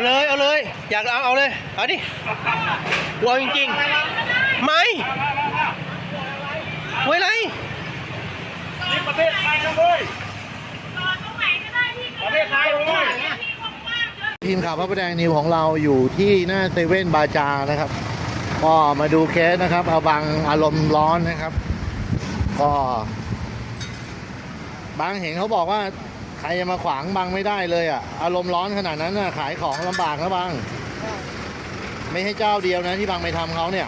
เอาเลยเอาเลย อยากเอาเอาเลย เอาดิกูเอาจริงๆ ไม่ไว้ไรนี่ประเทศไทยนะเว้ยประเทศไทยเว้ยทีมข่าวพระประแดงนิวของเราอยู่ที่หน้าเซเว่นบาจานะครับ ก็มาดูเคสนะครับ เอาบังอารมณ์ร้อนนะครับ ก็บางเห็นเขาบอกว่า ใครจะมาขวางบังไม่ได้เลยอะ อารมณ์ร้อนขนาดนั้นน่ะขายของลำบากนะบัง ไม่ให้เจ้าเดียวนะที่บังไปทำเขาเนี่ย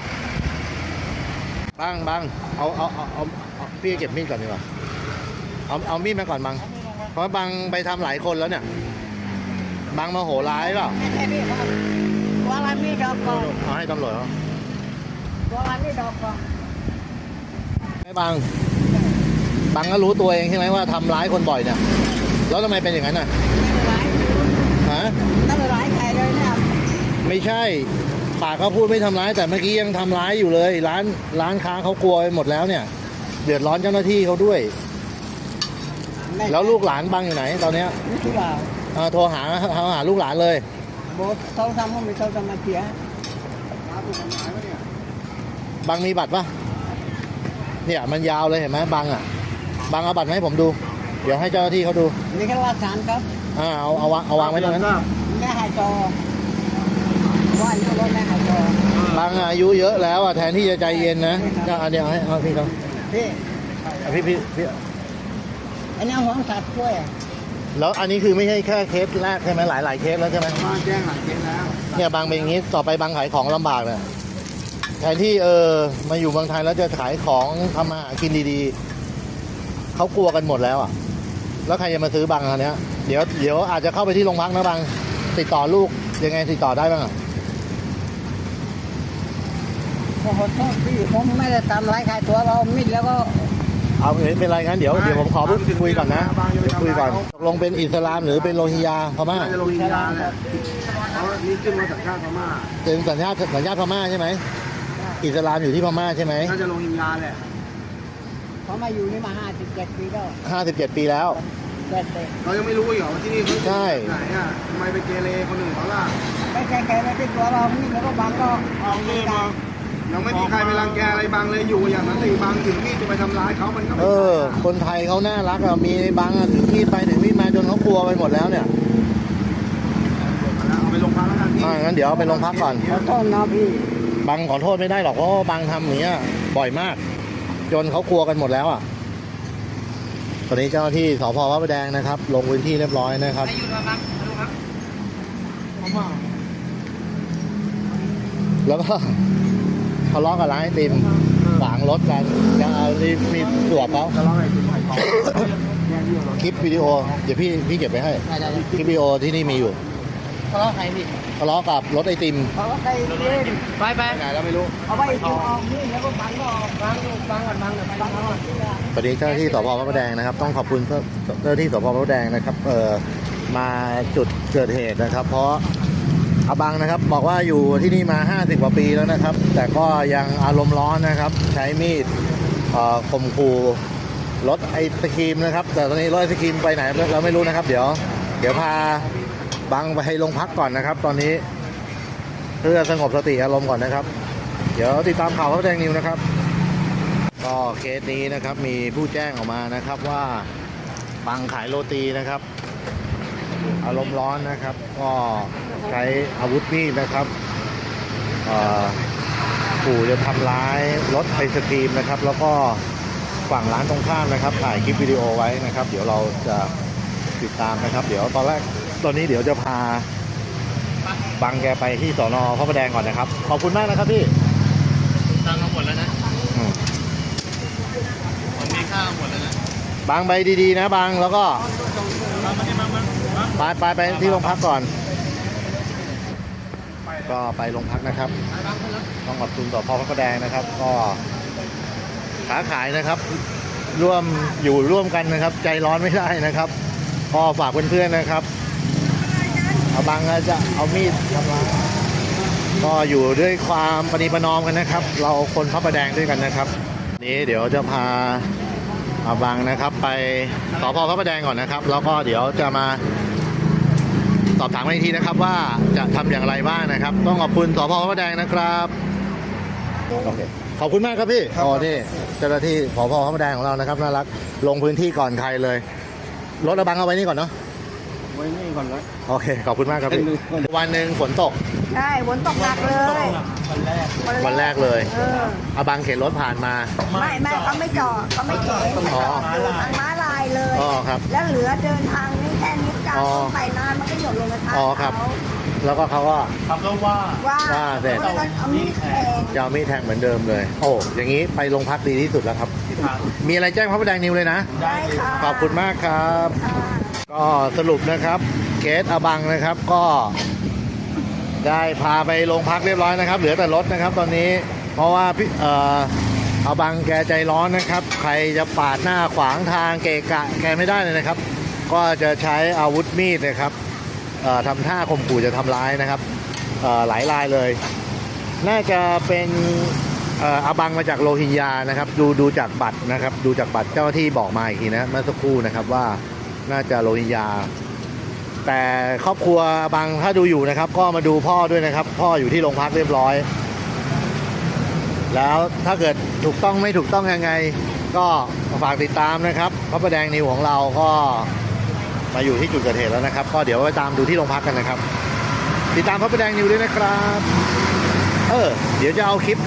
บังบังเอาเอาเอาเอาเอาพี่เก็บมีดก่อนดีกว่า เอาเอามีดมาก่อนบัง เพราะบังไปทำหลายคนแล้วเนี่ย บังมาโหร้ายเปล่าไม่ใช่พี่ครับตัวละมีดอกก่อนเอาให้ตำรวจเขาตัวละมีดอกก่อนไม่บัง บังก็รู้ตัวเองใช่ไหมว่าทำร้ายคนบ่อยเนี่ย แล้วทำไมเป็นอย่างนั้นน่ะไม่ร้ายฮะต้องร้ายใครเลยเนี่ยไม่ใช่ ปากเขาพูดไม่ทำร้าย แต่เมื่อกี้ยังทำร้ายอยู่เลย ร้านร้านค้าเขากลัวไปหมดแล้วเนี่ย เดือดร้อนเจ้าหน้าที่เขาด้วย แล้วลูกหลานบังอยู่ไหน ตอนเนี้ยไม่ใช่ว่าเอ่อโทรหาโทรหาลูกหลานเลยโบเท่าทำก็ไม่เท่าทำมาเสียบังมีบัตรปะเนี่ยมันยาวเลยเห็นไหมบังอะ บังเอาบัตรมาให้ผมดู เดี๋ยวให้เจ้าหน้าที่เขาดู นี่ก็ว่าสารครับอ่าเอาเอาวางเอาวางไว้ตรงนั้นแม่หายจอว่าอยู่รถแม่หายจอบางอายุเยอะแล้วอะแทนที่จะใจเย็นนะก็อันเดียวให้เอาพี่เขาพี่เอาพี่พี่พี่อันนี้ของสัตว์ช่วยแล้วอันนี้คือไม่ใช่แค่เคสแรกใช่ไหมหลายหลายเคสแล้วใช่ไหมมาแจ้งหลังเกณฑ์แล้วเนี่ยบางเป็นอย่างนี้ต่อไปบางขายของลำบากเนี่ยแทนที่เออมาอยู่เมืองไทยแล้วจะขายของทำมาหากินดีๆเขากลัวกันหมดแล้วอะ แล้วใครจะมาซื้อบางอันเนี้ยเดี๋ยวเดี๋ยวอาจจะเข้าไปที่โรงพักนะบางติดต่อลูกยังไงติดต่อได้บ้างอะขอโทษพี่ผมไม่ได้ทำร้ายใครตัวเรามิดแล้วก็เอาไม่เป็นไรงั้นเดี๋ยวเดี๋ยวผมขอพูดคุยก่อนนะเดี๋ยวคุยก่อนตกลงเป็นอิสลามหรือเป็นโรฮิงญาพม่าจะลงอินยาแหละเขานี่ขึ้นมาจากชาติพม่าเป็นสัญชาติสัญชาติพม่าใช่ไหมอิสลามอยู่ที่พม่าใช่ไหมน่าจะลงอินยาแหละ เขามาอยู่นี่มาห้าสิบเจ็ดปีแล้วห้าสิบเจ็ดปีแล้ว เจ็ดปีเรายังไม่รู้อีกเหรอว่าที่นี่เขาใช่ ไหนอะทำไมไปเกเรคนอื่นเขาล่ะไม่ใช่ใครไม่ใช่ตัวเรามิดแล้วก็บังก็เอาเรื่องมายังไม่มีใครไปรังแกอะไรบางเลยอยู่อย่างนั้นเลยบางถึงมีดจะไปทำร้ายเขามันก็ไม่เออคนไทยเขาน่ารักอะมีบางอะถือมีดไปถือมีดมาจนเขากลัวไปหมดแล้วเนี่ยเอาไปโรงพักแล้วกันพี่อ่างั้นเดี๋ยวเอาไปโรงพักก่อน ขอโทษนะพี่ บางขอโทษไม่ได้หรอกเพราะว่าบางทำอย่างเงี้ยบ่อยมาก จนเขากลัวกันหมดแล้วอะ ตอนนี้เจ้าหน้าที่สพพระประแดงนะครับ ลงพื้นที่เรียบร้อยนะครับแล้วก็ทะเลาะกับร้านไอติมขวางรถกันจะเอารีบมีตรวจเขาจะร้องอะไรถึงไผ่ทองแย่ที่เราคลิปวิดีโอ เดี๋ยวพี่พี่เก็บไว้ให้ได้ได้คลิปวิดีโอที่นี่มีอยู่ ทะเลาะใครพี่ทะเลาะกับรถไอติมทะเลาะใครเล่นไปไปไหนเราไม่รู้เอาไปเอาออกนี่แล้วก็บังก็ออกบังบังก่อนบังก่อนบังก่อนตอนนี้เจ้าหน้าที่สพพระประแดงนะครับ ต้องขอบคุณเจ้าเจ้าหน้าที่สพพระประแดงนะครับ เอ่อมาจุดเกิดเหตุนะครับ เพราะอาบังนะครับ บอกว่าอยู่ที่นี่มา 50 กว่าปีแล้วนะครับ แต่ก็ยังอารมณ์ร้อนนะครับ ใช้มีดเอ่อข่มขู่รถไอศครีมนะครับ แต่ตอนนี้รถไอศครีมไปไหนเราไม่รู้นะครับ เดี๋ยว เดี๋ยวพา บังไปให้โรงพักก่อนนะครับ ตอนนี้ เพื่อสงบสติอารมณ์ก่อนนะครับ เดี๋ยวติดตามข่าวพระแดงนิวนะครับ ก็เคสนี้นะครับมีผู้แจ้งออกมานะครับว่าบังขายโรตีนะครับ อารมณ์ร้อนนะครับ ก็ใช้อาวุธมีดนะครับขู่จะทำร้ายรถไอศครีมนะครับ แล้วก็ฝั่งร้านตรงข้ามนะครับ ถ่ายคลิปวิดีโอไว้นะครับ เดี๋ยวเราจะติดตามนะครับ เดี๋ยวตอนแรก ตอนนี้เดี๋ยวจะพาบังแกไปที่สอนอพระประแดงก่อนนะครับ ขอบคุณมากนะครับพี่ตังค์เอาหมดแล้วนะอืมผมมีค่าเอาหมดแล้วนะบางไปดีๆนะบางแล้วก็มามาที่มามามาไปไปไปที่โรงพักก่อน ก็ไปโรงพักนะครับ ต้องขอบคุณต่อพ่อพระประแดงนะครับ ก็ขาขายนะครับ ร่วมอยู่ร่วมกันนะครับ ใจร้อนไม่ได้นะครับก็ฝากเพื่อนๆนะครับ เอาบางก็จะเอามีดทำร้ายก็อยู่ด้วยความปณีประนอมกันนะครับ เราคนพระประแดงด้วยกันนะครับ นี้เดี๋ยวจะพาอาบังนะครับ ไปสพพระประแดงก่อนนะครับ แล้วก็เดี๋ยวจะมาสอบถามกันอีกทีนะครับว่าจะทำอย่างไรบ้างนะครับ ต้องขอบคุณสพพระประแดงนะครับโอเคขอบคุณมากครับพี่อ๋อนี่เจ้าหน้าที่สพพระประแดงของเรานะครับน่ารักลงพื้นที่ก่อนใครเลยรถระบังเอาไว้นี่ก่อนเนาะ ไว้นี่ก่อนนะโอเค ขอบคุณมากครับพี่วันหนึ่งฝนตก ใช่ฝนตกหนักเลยวันแรกเลยเอออาบังเข็นรถผ่านมา ไม่ไม่เขาไม่จอดเขาไม่เข็นอ๋ออยู่ทางม้าลายเลยอ๋อครับ แล้วเหลือเดินทางนี่แค่นิดกลางอ๋อไปนานมันก็หยดลงกระทะอ๋อครับเขาแล้วก็เขาก็คำก็ว่าว่าว่าเสร็จเขาเลยต้องเอามีดแทงยาวมีดแทงเหมือนเดิมเลย โอ้อย่างนี้ไปโรงพักดีที่สุดแล้วครับ มีอะไรแจ้งพระประแดงนิวเลยนะได้ค่ะขอบคุณมากครับค่ะ ก็สรุปนะครับเคสอบังนะครับก็ได้พาไปโรงพักเรียบร้อยนะครับ เหลือแต่รถนะครับตอนนี้เพราะว่าพี่เอ่ออาบังแกใจร้อนนะครับ ใครจะปาดหน้าขวางทางเกะกะแกไม่ได้เลยนะครับ ก็จะใช้อาวุธมีดนะครับทำท่าข่มขู่จะทำร้ายนะครับหลายรายเลย น่าจะเป็นอาบังมาจากโรฮิงญานะครับ ดูดูจากบัตรนะครับ ดูจากบัตรเจ้าหน้าที่บอกมาอีกทีนะเมื่อสักครู่นะครับว่า น่าจะโรฮิงญาแต่ครอบครัวบางถ้าดูอยู่นะครับ ก็มาดูพ่อด้วยนะครับ พ่ออยู่ที่โรงพักเรียบร้อย แล้วถ้าเกิดถูกต้องไม่ถูกต้องยังไง ก็ฝากติดตามนะครับพระประแดงนิวของเราก็มาอยู่ที่จุดเกิดเหตุแล้วนะครับ ก็เดี๋ยวไปตามดูที่โรงพักกันนะครับ ติดตามพระประแดงนิวด้วยนะครับเออเดี๋ยวจะเอาคลิป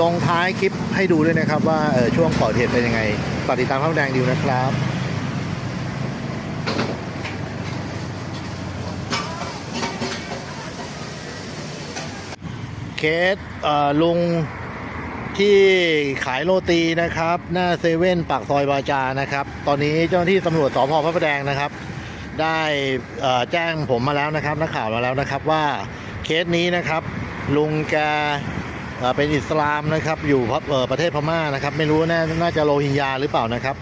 ลงท้ายคลิปให้ดูด้วยนะครับ ว่าออช่วงก่อเหตุเป็นยังไงฝากติดตามพระประแดงนิวนะครับ เคสเลุงที่ขายโรตีนะครับ หน้าเซเว่นปากซอยวาจานะครับ ตอนนี้เจ้าหน้าที่ตำรวจสพพระประแดงนะครับ ได้แจ้งผมมาแล้วนะครับนักข่าวมาแล้วนะครับว่าเคสนี้นะครับ ลุงแกเอ่อเป็นอิสลามนะครับอยู่ประเทศพม่านะครับ ไม่รู้น่าน่าจะโรฮิงญาหรือเปล่านะครับ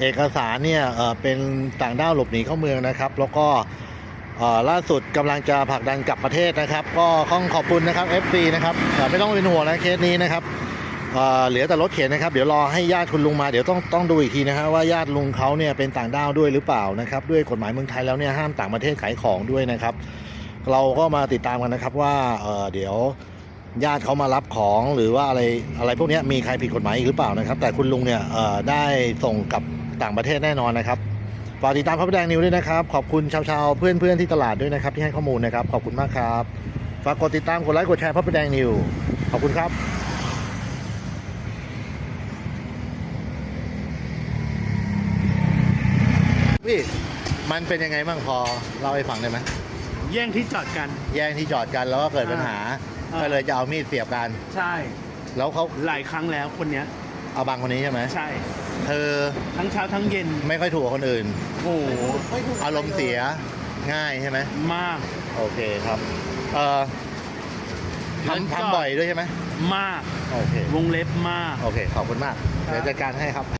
เอกสารเนี่ยเป็นต่างด้าวหลบหนีเข้าเมืองนะครับ แล้วก็ ล่าสุดกำลังจะผลักดันกลับประเทศนะครับ ก็ต้องขอบคุณนะครับ FC นะครับเอ่ไม่ต้องเป็นห่วงนะเคสนี้นะครับเหลือแต่รถเข็นนะครับ เดี๋ยวรอให้ญาติคุณลุงมาเดี๋ยวต้องต้องดูอีกทีนะฮะว่าญาติลุงเขาเนี่ยเป็นต่างด้าวด้วยหรือเปล่านะครับด้วยกฎหมายเมืองไทยแล้วเนี่ยห้ามต่างประเทศขายของด้วยนะครับ เราก็มาติดตามกันนะครับว่าเเดี๋ยวญาติเขามารับของหรือว่าอะไรอะไรพวกนี้มีใครผิดกฎหมายอีกหรือเปล่านะครับ แต่คุณลุงเนี่ยได้ส่งกลับต่างประเทศแน่นอนนะครับ ฝากติดตามพระประแดงนิวด้วยนะครับ ขอบคุณชาวชาวๆเพื่อนเพื่อนๆที่ตลาดด้วยนะครับ ที่ให้ข้อมูลนะครับ ขอบคุณมากครับ ฝากกดติดตามกดไลค์กดแชร์พระประแดงนิว ขอบคุณครับพี่มันเป็นยังไงบ้างพอเล่าให้ฟังได้ไหมแย่งที่จอดกัน แย่งที่จอดกันแล้วก็เกิดปัญหาอ่า ก็เลยจะเอามีดเสียบกัน ใช่ แล้วเขาหลายครั้งแล้วคนเนี้ยเอาบังคนนี้ใช่ไหมใช่ เธอทั้งเช้าทั้งเย็น ไม่ค่อยถูกกับคนอื่น โอ้โหอารมณ์เสียง่ายใช่ไหมมาก โอเคครับเอ่อแล้วก็ทำทำบ่อยด้วยใช่ไหมมาก โอเควงเล็บมาก โอเค ขอบคุณมาก เดี๋ยวจัดการให้ครับ